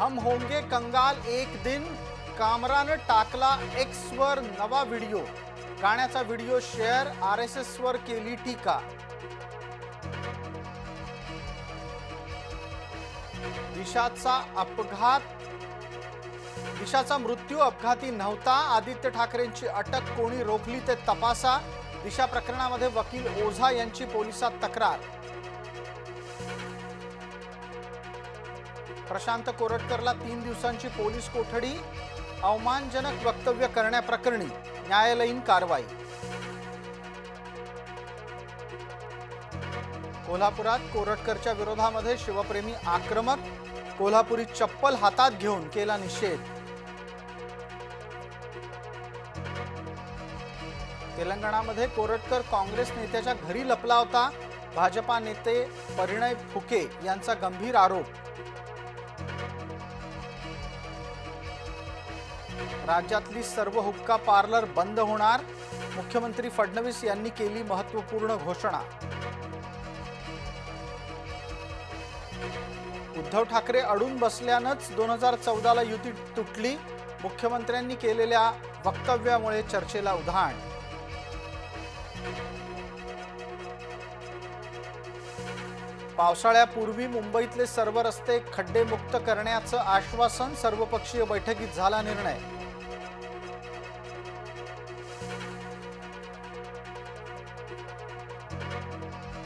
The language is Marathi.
हम होंगे कंगाल एक दिन। कामरानं टाकला एक्स वर नवा व्हिडिओ। गाण्याचा video share R S S वर केली टीका। दिशाचा अपघात। दिशाचा मृत्यू अपघाती नव्हता। आदित्य ठाकरेंची अटक कोणी रोखली ते तपासा। दिशा प्रकरणामध्ये वकील ओझा यांची पोलिसात तक्रार। प्रशांत कोरटकरला तीन दिवसांची पोलीस कोठडी अवमानजनक वक्तव्य करण्याप्रकरणी न्यायालयीन कारवाई. कोल्हापुरात कोरटकरच्या विरोधामध्ये शिवप्रेमी आक्रमक कोल्हापुरी चप्पल हातात घेऊन केला निषेध. तेलंगणामध्ये कोरटकर काँग्रेस नेत्याच्या घरी लपला होता. भाजपा नेते परिणय फुके यांचा गंभीर आरोप. राज्यातली सर्व हुक्का पार्लर बंद होणार मुख्यमंत्री फडणवीस यांनी केली महत्त्वपूर्ण घोषणा. उद्धव ठाकरे अडून बसल्यानंच दोन हजार चौदाला युती तुटली मुख्यमंत्र्यांनी केलेल्या वक्तव्यामुळे चर्चेला उधाण. पावसाळ्यापूर्वी मुंबईतले सर्व रस्ते खड्डेमुक्त करण्याचं आश्वासन सर्वपक्षीय बैठकीत झाला निर्णय.